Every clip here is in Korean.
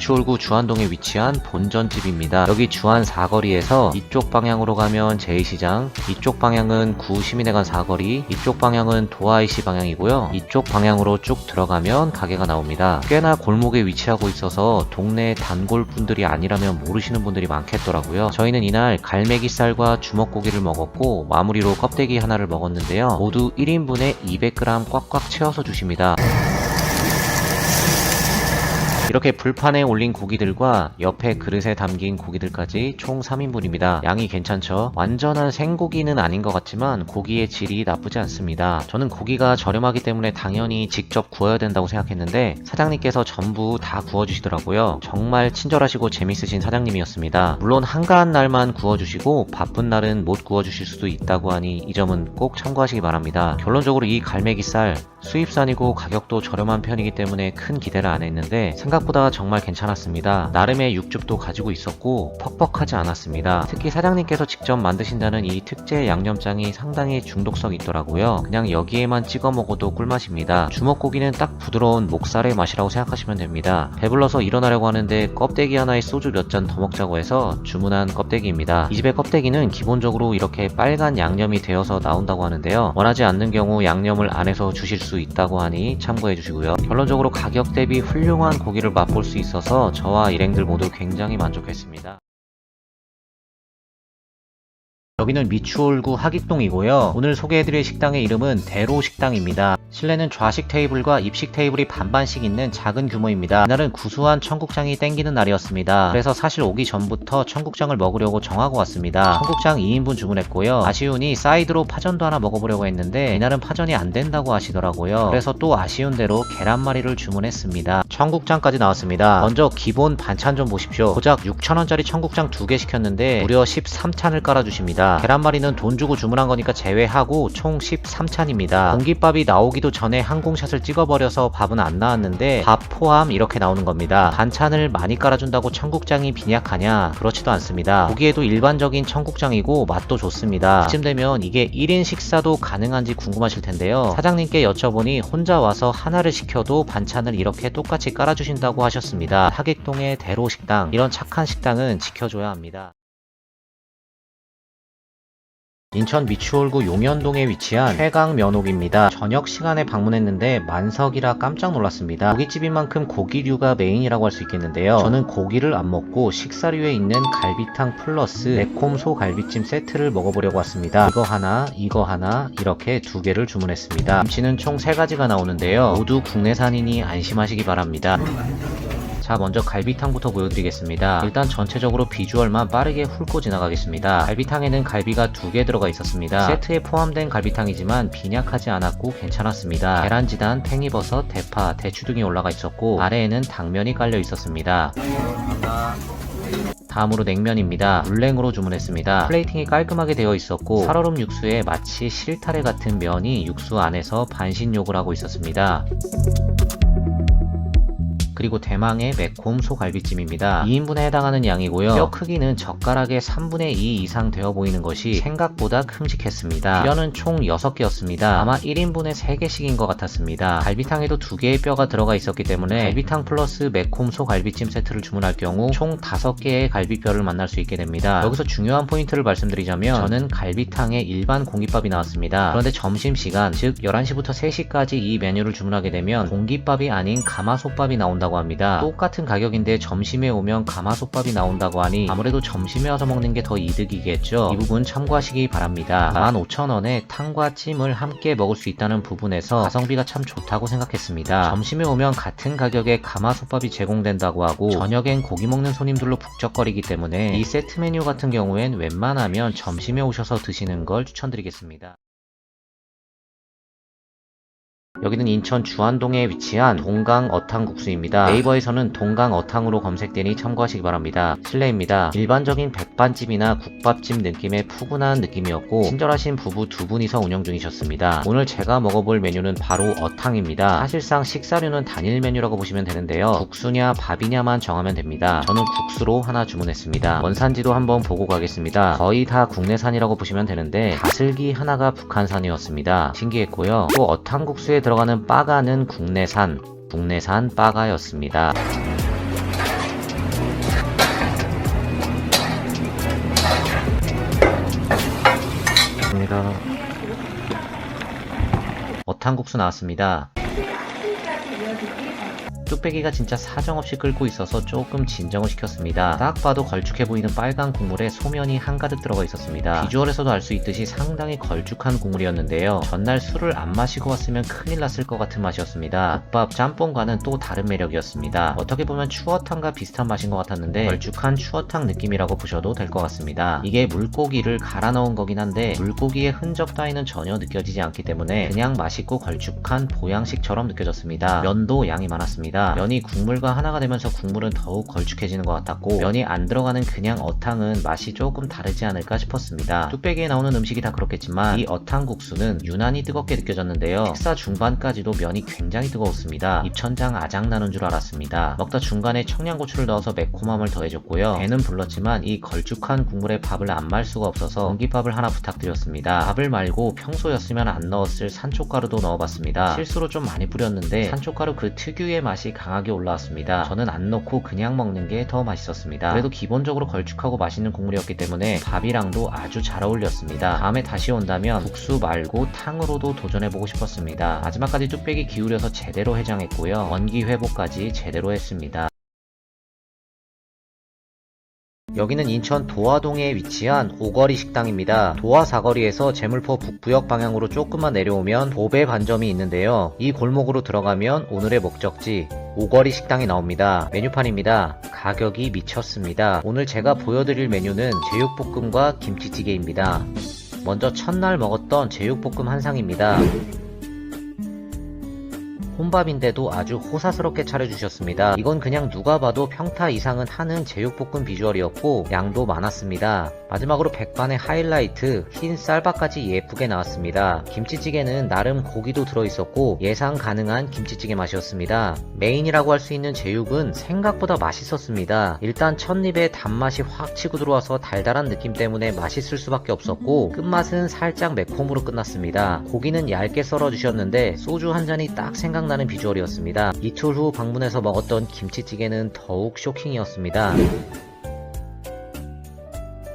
추월구 주안동에 위치한 본전집입니다. 여기 주안 사거리에서 이쪽 방향으로 가면 제2시장, 이쪽 방향은 구시민회관 사거리, 이쪽 방향은 도아이시 방향이고요. 이쪽 방향으로 쭉 들어가면 가게가 나옵니다. 꽤나 골목에 위치하고 있어서 동네 단골 분들이 아니라면 모르시는 분들이 많겠더라고요. 저희는 이날 갈매기살과 주먹고기를 먹었고 마무리로 껍데기 하나를 먹었는데요. 모두 1인분에 200g 꽉꽉 채워서 주십니다. 이렇게 불판에 올린 고기들과 옆에 그릇에 담긴 고기들까지 총 3인분입니다. 양이 괜찮죠? 완전한 생고기는 아닌 것 같지만 고기의 질이 나쁘지 않습니다. 저는 고기가 저렴하기 때문에 당연히 직접 구워야 된다고 생각했는데 사장님께서 전부 다 구워주시더라고요. 정말 친절하시고 재밌으신 사장님이었습니다. 물론 한가한 날만 구워주시고 바쁜 날은 못 구워주실 수도 있다고 하니 이 점은 꼭 참고하시기 바랍니다. 결론적으로 이 갈매기살 수입산이고 가격도 저렴한 편이기 때문에 큰 기대를 안 했는데 생각보다 정말 괜찮았습니다. 나름의 육즙도 가지고 있었고 퍽퍽하지 않았습니다. 특히 사장님께서 직접 만드신다는 이 특제 양념장이 상당히 중독성이 있더라고요. 그냥 여기에만 찍어 먹어도 꿀맛입니다. 주먹고기는 딱 부드러운 목살의 맛이라고 생각하시면 됩니다. 배불러서 일어나려고 하는데 껍데기 하나에 소주 몇 잔 더 먹자고 해서 주문한 껍데기입니다. 이 집의 껍데기는 기본적으로 이렇게 빨간 양념이 되어서 나온다고 하는데요. 원하지 않는 경우 양념을 안에서 주실 수 있다고 하니 참고해 주시고요. 결론적으로 가격 대비 훌륭한 고기를 맛볼 수 있어서 저와 일행들 모두 굉장히 만족했습니다. 여기는 미추홀구 하깃동이고요. 오늘 소개해드릴 식당의 이름은 대로 식당입니다. 실내는 좌식 테이블과 입식 테이블이 반반씩 있는 작은 규모입니다. 이날은 구수한 청국장이 땡기는 날이었습니다. 그래서 사실 오기 전부터 청국장을 먹으려고 정하고 왔습니다. 청국장 2인분 주문했고요. 아쉬우니 사이드로 파전도 하나 먹어보려고 했는데 이날은 파전이 안 된다고 하시더라고요. 그래서 또 아쉬운 대로 계란말이를 주문했습니다. 청국장까지 나왔습니다. 먼저 기본 반찬 좀 보십시오. 고작 6,000원짜리 청국장 2개 시켰는데 무려 13찬을 깔아주십니다. 계란말이는 돈 주고 주문한 거니까 제외하고 총 13찬입니다. 공깃밥이 나오기도 전에 항공샷을 찍어버려서 밥은 안 나왔는데 밥 포함 이렇게 나오는 겁니다. 반찬을 많이 깔아준다고 청국장이 빈약하냐? 그렇지도 않습니다. 보기에도 일반적인 청국장이고 맛도 좋습니다. 이쯤 되면 이게 1인 식사도 가능한지 궁금하실 텐데요. 사장님께 여쭤보니 혼자 와서 하나를 시켜도 반찬을 이렇게 똑같이 깔아주신다고 하셨습니다. 하객동의 대로 식당 이런 착한 식당은 지켜줘야 합니다. 인천 미추홀구 용현동에 위치한 최강 면옥입니다. 저녁 시간에 방문했는데 만석이라 깜짝 놀랐습니다. 고깃집인 만큼 고기류가 메인이라고 할 수 있겠는데요. 저는 고기를 안 먹고 식사류에 있는 갈비탕 플러스 매콤 소갈비찜 세트를 먹어보려고 왔습니다. 이거 하나, 이거 하나 이렇게 두 개를 주문했습니다. 김치는 총세 가지가 나오는데요. 모두 국내산이니 안심하시기 바랍니다. 자 먼저 갈비탕부터 보여드리겠습니다 일단 전체적으로 비주얼만 빠르게 훑고 지나가겠습니다 갈비탕에는 갈비가 두 개 들어가 있었습니다 세트에 포함된 갈비탕이지만 빈약하지 않았고 괜찮았습니다 계란지단, 팽이버섯, 대파, 대추 등이 올라가 있었고 아래에는 당면이 깔려 있었습니다 다음으로 냉면입니다. 물냉으로 주문했습니다. 플레이팅이 깔끔하게 되어 있었고 살얼음 육수에 마치 실타래 같은 면이 육수 안에서 반신욕을 하고 있었습니다. 그리고 대망의 매콤 소갈비찜입니다. 2인분에 해당하는 양이고요. 뼈 크기는 젓가락의 3분의 2 이상 되어 보이는 것이 생각보다 큼직했습니다. 뼈는 총 6개였습니다. 아마 1인분에 3개씩인 것 같았습니다. 갈비탕에도 2개의 뼈가 들어가 있었기 때문에 갈비탕 플러스 매콤 소갈비찜 세트를 주문할 경우 총 5개의 갈비뼈를 만날 수 있게 됩니다. 여기서 중요한 포인트를 말씀드리자면 저는 갈비탕에 일반 공깃밥이 나왔습니다. 그런데 점심시간 즉 11시부터 3시까지 이 메뉴를 주문하게 되면 공깃밥이 아닌 가마솥밥이 나온다고 합니다. 똑같은 가격인데 점심에 오면 가마솥밥이 나온다고 하니 아무래도 점심에 와서 먹는 게 더 이득이겠죠. 이 부분 참고하시기 바랍니다. 15,000원에 탕과 찜을 함께 먹을 수 있다는 부분에서 가성비가 참 좋다고 생각했습니다. 점심에 오면 같은 가격에 가마솥밥이 제공된다고 하고 저녁엔 고기 먹는 손님들로 북적거리기 때문에 이 세트 메뉴 같은 경우엔 웬만하면 점심에 오셔서 드시는 걸 추천드리겠습니다. 여기는 인천 주안동에 위치한 동강 어탕국수입니다. 네이버에서는 동강 어탕으로 검색되니 참고하시기 바랍니다. 실례입니다. 일반적인 백반집이나 국밥집 느낌의 푸근한 느낌이었고 친절하신 부부 두 분이서 운영 중이셨습니다. 오늘 제가 먹어볼 메뉴는 바로 어탕입니다. 사실상 식사류는 단일 메뉴라고 보시면 되는데요. 국수냐 밥이냐만 정하면 됩니다. 저는 국수로 하나 주문했습니다. 원산지도 한번 보고 가겠습니다. 거의 다 국내산이라고 보시면 되는데 다슬기 하나가 북한산이었습니다. 신기했고요. 또 어탕국수에 들어가는 빠가는 국내산, 국내산 빠가였습니다. 어탕국수 나왔습니다. 뚝배기가 진짜 사정없이 끓고 있어서 조금 진정을 시켰습니다. 딱 봐도 걸쭉해 보이는 빨간 국물에 소면이 한가득 들어가 있었습니다. 비주얼에서도 알 수 있듯이 상당히 걸쭉한 국물이었는데요. 전날 술을 안 마시고 왔으면 큰일 났을 것 같은 맛이었습니다. 국밥 짬뽕과는 또 다른 매력이었습니다. 어떻게 보면 추어탕과 비슷한 맛인 것 같았는데 걸쭉한 추어탕 느낌이라고 보셔도 될 것 같습니다. 이게 물고기를 갈아 넣은 거긴 한데 물고기의 흔적 따위는 전혀 느껴지지 않기 때문에 그냥 맛있고 걸쭉한 보양식처럼 느껴졌습니다. 면도 양이 많았습니다. 면이 국물과 하나가 되면서 국물은 더욱 걸쭉해지는 것 같았고 면이 안 들어가는 그냥 어탕은 맛이 조금 다르지 않을까 싶었습니다. 뚝배기에 나오는 음식이 다 그렇겠지만 이 어탕 국수는 유난히 뜨겁게 느껴졌는데요. 식사 중반까지도 면이 굉장히 뜨거웠습니다. 입천장 아작나는 줄 알았습니다. 먹다 중간에 청양고추를 넣어서 매콤함을 더해줬고요. 배는 불렀지만 이 걸쭉한 국물에 밥을 안 말 수가 없어서 공깃밥을 하나 부탁드렸습니다. 밥을 말고 평소였으면 안 넣었을 산초가루도 넣어봤습니다. 실수로 좀 많이 뿌렸는데 산초가루 그 특유의 맛이 강하게 올라왔습니다. 저는 안 넣고 그냥 먹는 게 더 맛있었습니다. 그래도 기본적으로 걸쭉하고 맛있는 국물이었기 때문에 밥이랑도 아주 잘 어울렸습니다. 다음에 다시 온다면 국수 말고 탕으로도 도전해보고 싶었습니다. 마지막까지 뚝배기 기울여서 제대로 해장했고요. 원기 회복까지 제대로 했습니다. 여기는 인천 도화동에 위치한 오거리 식당입니다. 도화 사거리에서 제물포 북부역 방향으로 조금만 내려오면 보배 반점이 있는데요. 이 골목으로 들어가면 오늘의 목적지 오거리 식당이 나옵니다. 메뉴판입니다. 가격이 미쳤습니다. 오늘 제가 보여드릴 메뉴는 제육볶음과 김치찌개입니다. 먼저 첫날 먹었던 제육볶음 한 상입니다. 혼밥인데도 아주 호사스럽게 차려주셨습니다. 이건 그냥 누가 봐도 평타 이상은 하는 제육볶음 비주얼이었고 양도 많았습니다. 마지막으로 백반의 하이라이트 흰 쌀밥까지 예쁘게 나왔습니다. 김치찌개는 나름 고기도 들어있었고 예상 가능한 김치찌개 맛이었습니다. 메인이라고 할 수 있는 제육은 생각보다 맛있었습니다. 일단 첫입에 단맛이 확 치고 들어와서 달달한 느낌 때문에 맛있을 수밖에 없었고 끝맛은 살짝 매콤으로 끝났습니다. 고기는 얇게 썰어주셨는데 소주 한 잔이 딱 생각 나는 비주얼이었습니다. 이틀 후 방문해서 먹었던 김치찌개는 더욱 쇼킹이었습니다.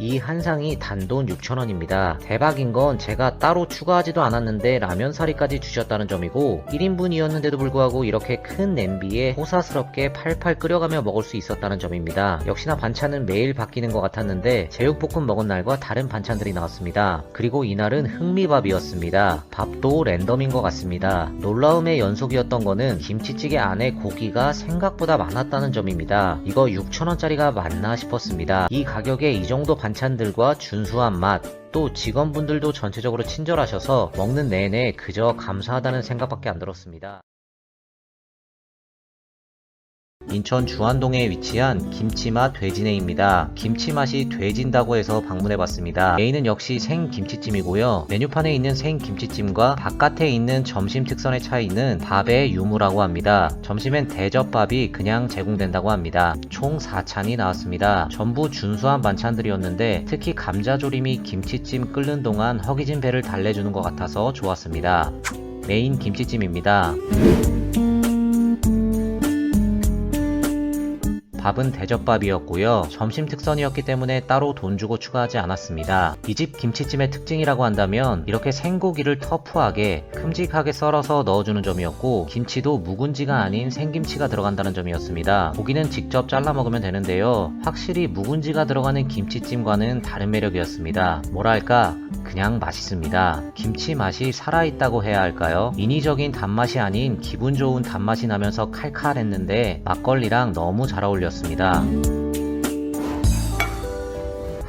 이 한 상이 단돈 6,000원입니다. 대박인 건 제가 따로 추가하지도 않았는데 라면 사리까지 주셨다는 점이고 1인분이었는데도 불구하고 이렇게 큰 냄비에 호사스럽게 팔팔 끓여가며 먹을 수 있었다는 점입니다. 역시나 반찬은 매일 바뀌는 것 같았는데 제육볶음 먹은 날과 다른 반찬들이 나왔습니다. 그리고 이날은 흑미밥이었습니다. 밥도 랜덤인 것 같습니다. 놀라움의 연속이었던 거는 김치찌개 안에 고기가 생각보다 많았다는 점입니다. 이거 6,000원짜리가 맞나 싶었습니다. 이 가격에 이 정도 반 찬들과 준수한 맛, 또 직원분들도 전체적으로 친절하셔서 먹는 내내 그저 감사하다는 생각밖에 안 들었습니다. 인천 주안동에 위치한 김치맛 돼지네입니다. 김치맛이 돼진다고 해서 방문해봤습니다. 메인은 역시 생김치찜이고요. 메뉴판에 있는 생김치찜과 바깥에 있는 점심 특선의 차이는 밥의 유무라고 합니다. 점심엔 대접밥이 그냥 제공된다고 합니다. 총 4찬이 나왔습니다. 전부 준수한 반찬들이었는데 특히 감자조림이 김치찜 끓는 동안 허기진 배를 달래주는 것 같아서 좋았습니다. 메인 김치찜입니다. 밥은 대접밥이었고요. 점심 특선이었기 때문에 따로 돈 주고 추가하지 않았습니다. 이 집 김치찜의 특징이라고 한다면 이렇게 생고기를 터프하게 큼직하게 썰어서 넣어주는 점이었고 김치도 묵은지가 아닌 생김치가 들어간다는 점이었습니다. 고기는 직접 잘라 먹으면 되는데요. 확실히 묵은지가 들어가는 김치찜과는 다른 매력이었습니다. 뭐랄까 그냥 맛있습니다. 김치 맛이 살아있다고 해야 할까요? 인위적인 단맛이 아닌 기분 좋은 단맛이 나면서 칼칼했는데 막걸리랑 너무 잘 어울렸 습니다.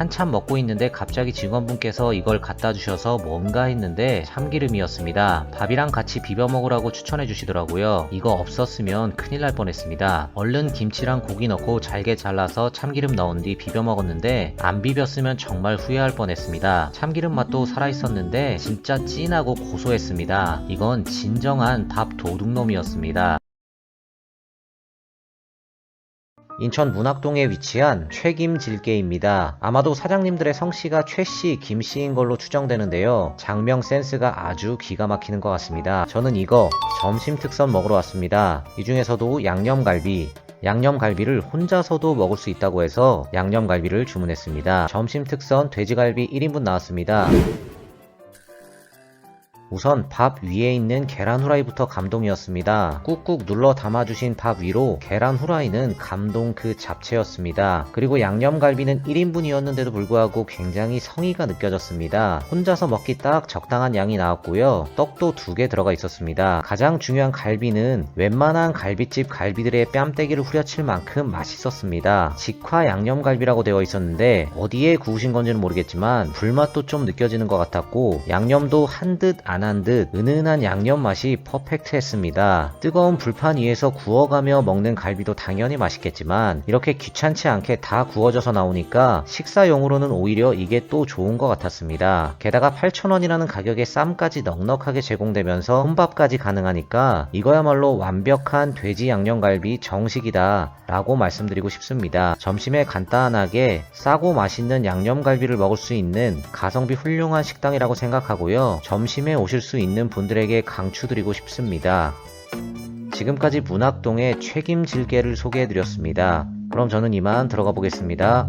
한참 먹고 있는데 갑자기 직원분께서 이걸 갖다 주셔서 뭔가 했는데 참기름이었습니다. 밥이랑 같이 비벼 먹으라고 추천해 주시더라고요. 이거 없었으면 큰일 날 뻔했습니다. 얼른 김치랑 고기 넣고 잘게 잘라서 참기름 넣은 뒤 비벼 먹었는데 안 비볐으면 정말 후회할 뻔했습니다. 참기름 맛도 살아있었는데 진짜 진하고 고소했습니다. 이건 진정한 밥 도둑놈이었습니다. 인천 문학동에 위치한 최김질게입니다. 아마도 사장님들의 성씨가 최씨, 김씨인 걸로 추정되는데요. 장명 센스가 아주 기가 막히는 것 같습니다. 저는 이거 점심 특선 먹으러 왔습니다. 이 중에서도 양념갈비, 양념갈비를 혼자서도 먹을 수 있다고 해서 양념갈비를 주문했습니다. 점심 특선 돼지갈비 1인분 나왔습니다. 우선 밥 위에 있는 계란 후라이부터 감동이었습니다. 꾹꾹 눌러 담아주신 밥 위로 계란 후라이는 감동 그 잡채였습니다. 그리고 양념갈비는 1인분이었는데도 불구하고 굉장히 성의가 느껴졌습니다. 혼자서 먹기 딱 적당한 양이 나왔고요. 떡도 두 개 들어가 있었습니다. 가장 중요한 갈비는 웬만한 갈비집 갈비들의 뺨때기를 후려칠 만큼 맛있었습니다. 직화 양념갈비라고 되어 있었는데 어디에 구우신 건지는 모르겠지만 불맛도 좀 느껴지는 것 같았고 양념도 한 듯 안한 듯 은은한 양념 맛이 퍼펙트했습니다. 뜨거운 불판 위에서 구워가며 먹는 갈비도 당연히 맛있겠지만 이렇게 귀찮지 않게 다 구워져서 나오니까 식사용으로는 오히려 이게 또 좋은 것 같았습니다. 게다가 8,000원이라는 가격에 쌈까지 넉넉하게 제공되면서 혼밥까지 가능하니까 이거야말로 완벽한 돼지 양념갈비 정식이다 라고 말씀드리고 싶습니다. 점심에 간단하게 싸고 맛있는 양념갈비를 먹을 수 있는 가성비 훌륭한 식당이라고 생각하고요. 점심에 오실 수 있는 분들에게 강추드리고 싶습니다. 지금까지 문학동의 책임질게를 소개해드렸습니다. 그럼 저는 이만 들어가 보겠습니다.